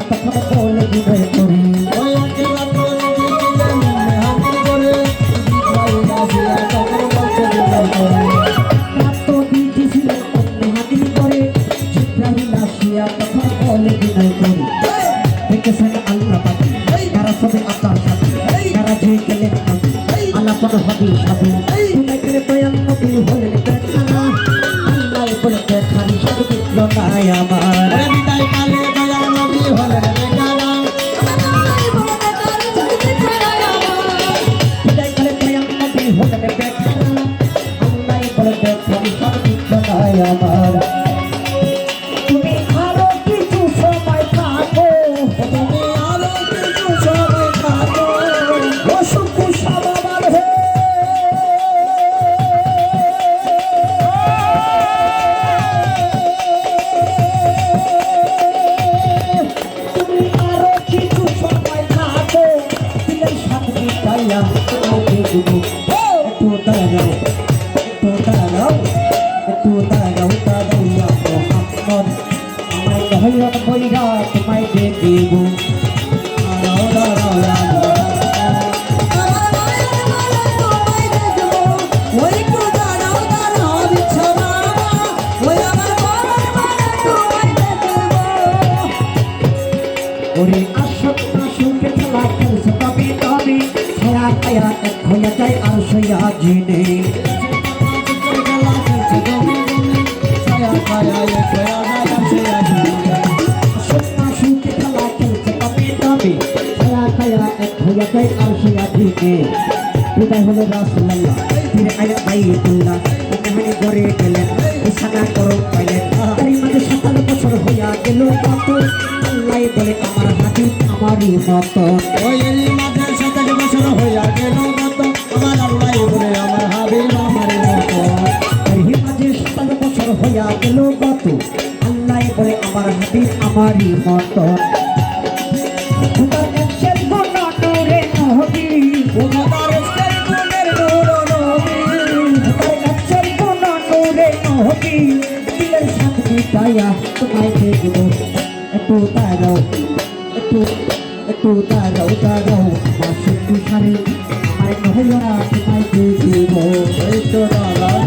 তখন বলে দিবে তুমি তখন বলে দিবে তুমি দেখেছেন আল্লাহ পাখি তারা সবে আপনার সাথে তারা যে গেলেন আমি আলাপন হবে সাথে তুলে গেলে হলেন দেখানা আল্লাহ বলে দেখানি সব বিপ্লব দিয়ে দেবো ওরে আসত না খেলা খেলছে তবে তবে। ছায়া ছায়া এক হইয়া যায়, আর সইয়া জেনে। আসত তবে ছায়া ছায়া এক হইয়া যায় আর সইয়া জেনে বিদায় হলো রাসুল্লাহ ফিরে আয়া বাইতুল্লাহ। ওখানে গড়ে গেলেন সাদা করো পাইলেন। মাঝে সাতান্ন বছর হইয়া গেল কত আল্লাহ বলে আমার হাবিব আমারই মতন ওই মাঝে সাতাশ বছর হইয়া গেল গত আমার আল্লাহ বলে আমার হাবিব আমার মতো। তারই মাঝে সাতান্ন বছর হইয়া গেল কত আল্লাহ বলে আমার হাবিব আমারই মতন নহবি দিলের সাথে মিটাইয়া তোমায় দেখব একটু দাঁড়াও একটু একটু দাঁড়াও দাঁড়াও মাসে তুষারে আমার নহইয়া তোমায় দেখব এই তো দাদা